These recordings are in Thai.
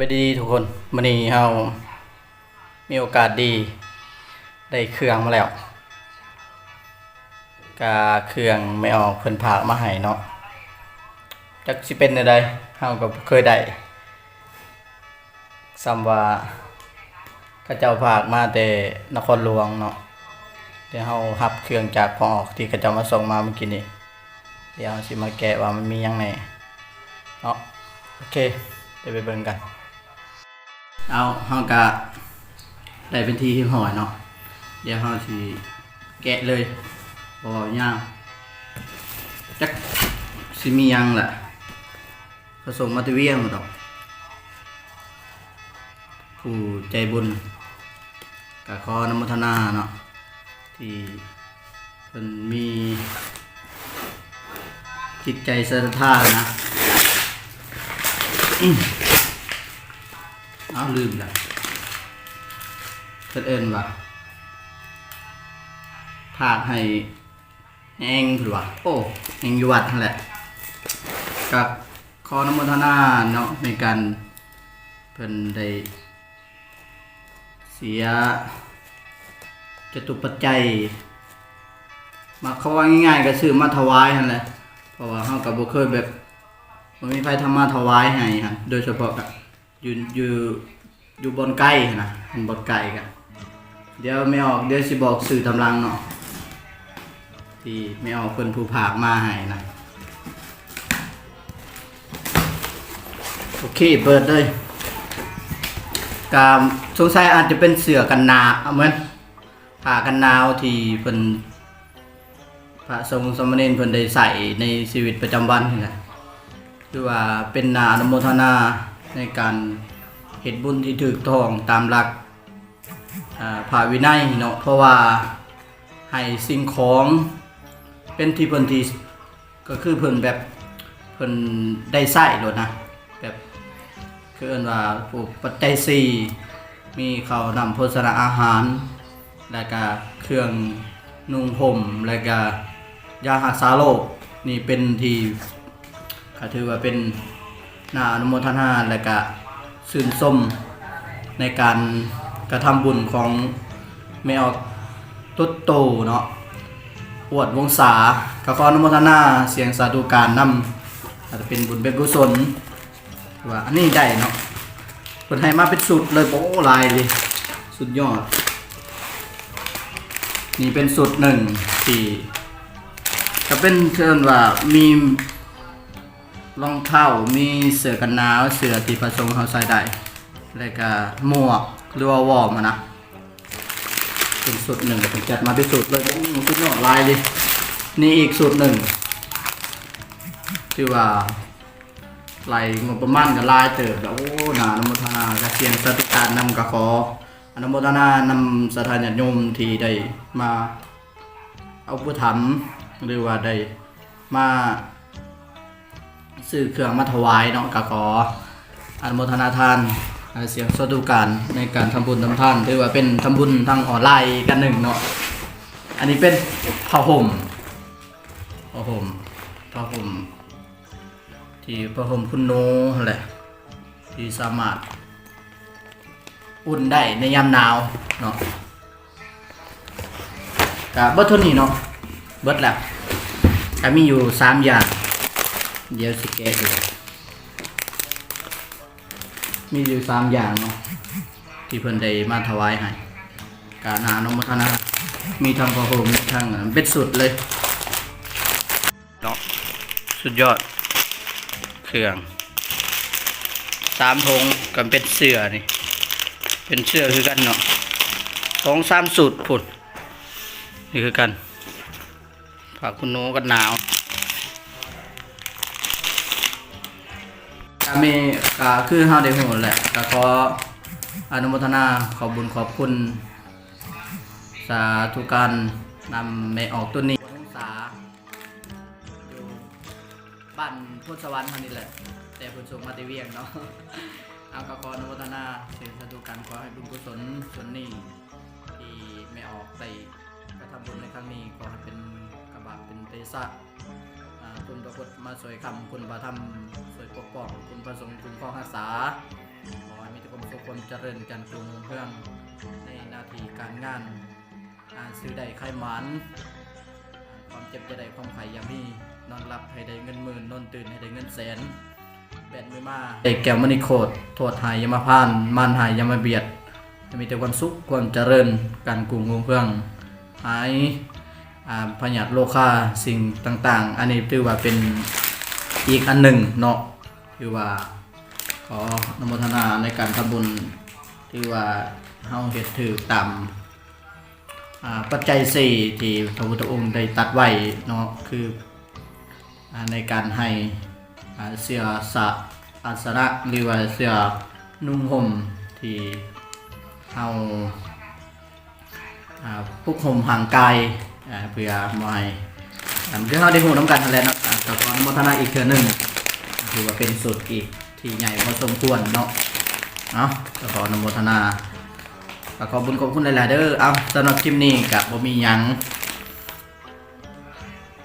ไปดีทุกคนวันนี้เรามีโอกาสดี ได้เครื่องมาแล้วกาเครื่องไม่ออกเพิ่นผากมาให้เนาะจักสิเป็นอะไรเฮาก็บ่เคยได้ซ้ำว่าเขาเจ้าผากมาแต่นครหลวงเนาะเดี๋ยวเฮารับเครื่องจากพอออกที่เขาเจ้ามาส่งมาเมื่อกี้นี้เดี๋ยวเราสิมาแกะว่ามันมียังแหนเนาะโอเคเดี๋ยวไปเบิ่งกัน เอาเฮากะได้เป็นทีที่หอยเนาะเดี๋ยวเฮาสิแกะเลยบ่ยากจักสิมียังแหละเขาส่งมาแตเวียงหมดดอกผู้ใจบุญกะขอนโมทนาเนาะที่เพิ่นมีจิตใจศรัทธานะ อาลืมละเพิ่นเอิ้นว่าภาคให้แองถือว่าโอ้แองอยู่วัดนั่นแหละกับขอนโมทนาเนาะในการเพิ่นได้เสียจตุปัจจัย มาเขาว่าง่ายๆก็ซื้อมาถวายนั่นแหละเพราะว่าเฮาก็บ่เคยแบบบ่มีไผทำมาถวายให้ฮะโดยเฉพาะก็ อยู่อยู่อยู่บนไก่นะมันบนไก่กันเดี๋ยวไม่ออกเดี๋ยวสิบอกสื่อตำลังเนาะที่ไม่ออกเพิ่นผู้ผากมาให้นะโอเคเปิดเลยกามสงสัยอาจจะเป็นเสือกันหนาวเหมือนผ้ากันหนาวที่เพิ่นพระสงฆ์สมเณรเพิ่นได้ใส่ในชีวิตประจำวันนี่แหละคือว่าเป็นนาอนุโมทนา ในการเห็ดบุญที่ถูกต้องตามหลักอ่าภาวินัยเนาะเพราะว่าให้สิ่งของเป็นที่เพิ่นที่ก็คือเพิ่นแบบเพิ่นได้ใส่โดดนะแบบคือเอิ้นว่าพวกปัจจัยสี่มีข้าวนำโภชนาอาหาร แล้วก็เครื่องนุ่งห่มแล้วก็ยารักษาโรคนี่เป็นที่ก็ถือว่าเป็น นาอนุโมทนาและก็สื่นส้มในการกระทำบุญของแม่ออกตุ๊ดโตเนาะอวดวงศากระขออนุโมทนาเสียงสาธุการนำอาจจะเป็นบุญเป็นกุศลว่าอันนี้ได้เนาะคนให้มาเป็นสุดเลยโอ้ลายเลยสุดยอด นี่เป็นสุดหนึ่งที่ก็เป็นเชิญว่ามี รองเท้ามีเสื้อกันหนาวเสื้อที่ประสงค์เขาใส่ได้แล้วก็หมวกหรือว่าวอร์มนะเป็นสุดหนึ่งผมจัดมาเป็นสุดเลยโอ้โหสุดยอลายเลยนี่อีกสุดหนึ่งที่ว่าลายงบประมาณกับลายเติบแล้วโอ้หนาอนโมทนากระเทียนสติการนำกระขออนุโมทนานำสถานญาติโยมที่ได้มาเอาผู้ถมหรือว่าได้มา ซื้อเครื่องมาถวายเนาะก็ขออนุโมทนาทานเสียงสาธุการในการทำบุญทำทานถือว่าเป็นทำบุญทางออนไลน์กันหนึ่งเนาะอันนี้เป็นผ้าห่มผ้าห่มผ้าห่มที่ผ้าห่มคุณโนแหละที่สามารถอุ่นได้ในยามหนาวเนาะกับเบิดเท่านี้เนาะเบิดแล้วก็มีอยู่สามอย่าง เดี๋ยวสิแกะดูมีอยู่สามอย่างเนาะที่เพิ่นได้มาถวายให้การหานมทนามีทั้งพระโหมมีทั้งเป็ดสุดเลยเนาะสุดยอด เครื่องสามธงกันเป็นเสือนี่ เป็นเสือคือกันเนาะสองสามสุดพุ่นนี่คือกันฝากคุณโนกันหนาว ก็มีก็คือเฮาได้ฮู้แหละก็ขออนุโมทนาขอบบุญขอบคุณ สาธุการนำในออกตัวนี้องศาอยู่บ้านพุทธสวรรค์ท่านี้แหละ แต่พุ่นส่งมาติเวียงเนาะเอาก็ขออนุโมทนาเชิญสาธุการขอให้บุญกุศลส่วนนี้ที่ไม่ออกไปกระทำบุญในครั้งนี้ขอให้เป็นกระบาดเป็นเตสะอ่า คุณพระพุทธมาสวยคำคุณพระธรรมสวยปกป้องคุณพระสงฆ์คุณข้อรักษาขอความเจริญจันกรุงเพื่องในนาทีการงานอ่าซื้อได้ใครหมันความเจ็บจะได้ความไข่ยามีนอนหลับให้ได้เงินหมื่นนอนตื่นให้ได้เงินแสนแบนมือมาเอกแก้วมณีโคตรโทษหายยามาพานมานหายยามาเบียดจะมีแต่ความสุขความเจริญการกรุงรุ่งเพื่องหาย พยาธิโรคาสิ่งต่างๆ อันนี้ถือว่าเป็นอีกอันหนึ่งเนาะถือว่าขอนโมทนาในการทำบุญที่ว่าเฮาเฮ็ดถือตามอ่าปัจจัยสี่ที่พระพุทธองค์ได้ตัดไว้เนาะคืออในการให้เสื้อสะอาสนะหรือว่าเสื้อนุ่งห่มที่เฮาอ่าพุกห่มห่างกาย เพื่อบ่ให้อันที่เฮาได้ฮู้นํกันและเนะอ่าก็ขออนโมทนาอีกเทื่อหนึ่งถือว่าเป็นสุดอีกที่ใหญ่พอสมควรเนาะเอาก็ขออนุโมทนาก็ขอบุญขอบคุณหลายๆเด้อเอาสำหรับคลิปนี้กับบ่มีหยัง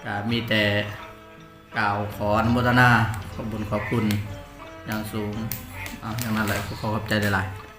ก็มีแต่กล่าวขออนุโมทนาขอบบุญขอบคุณอย่างสูงเอาอย่างนั้นแหละขอขอบใจหลายๆ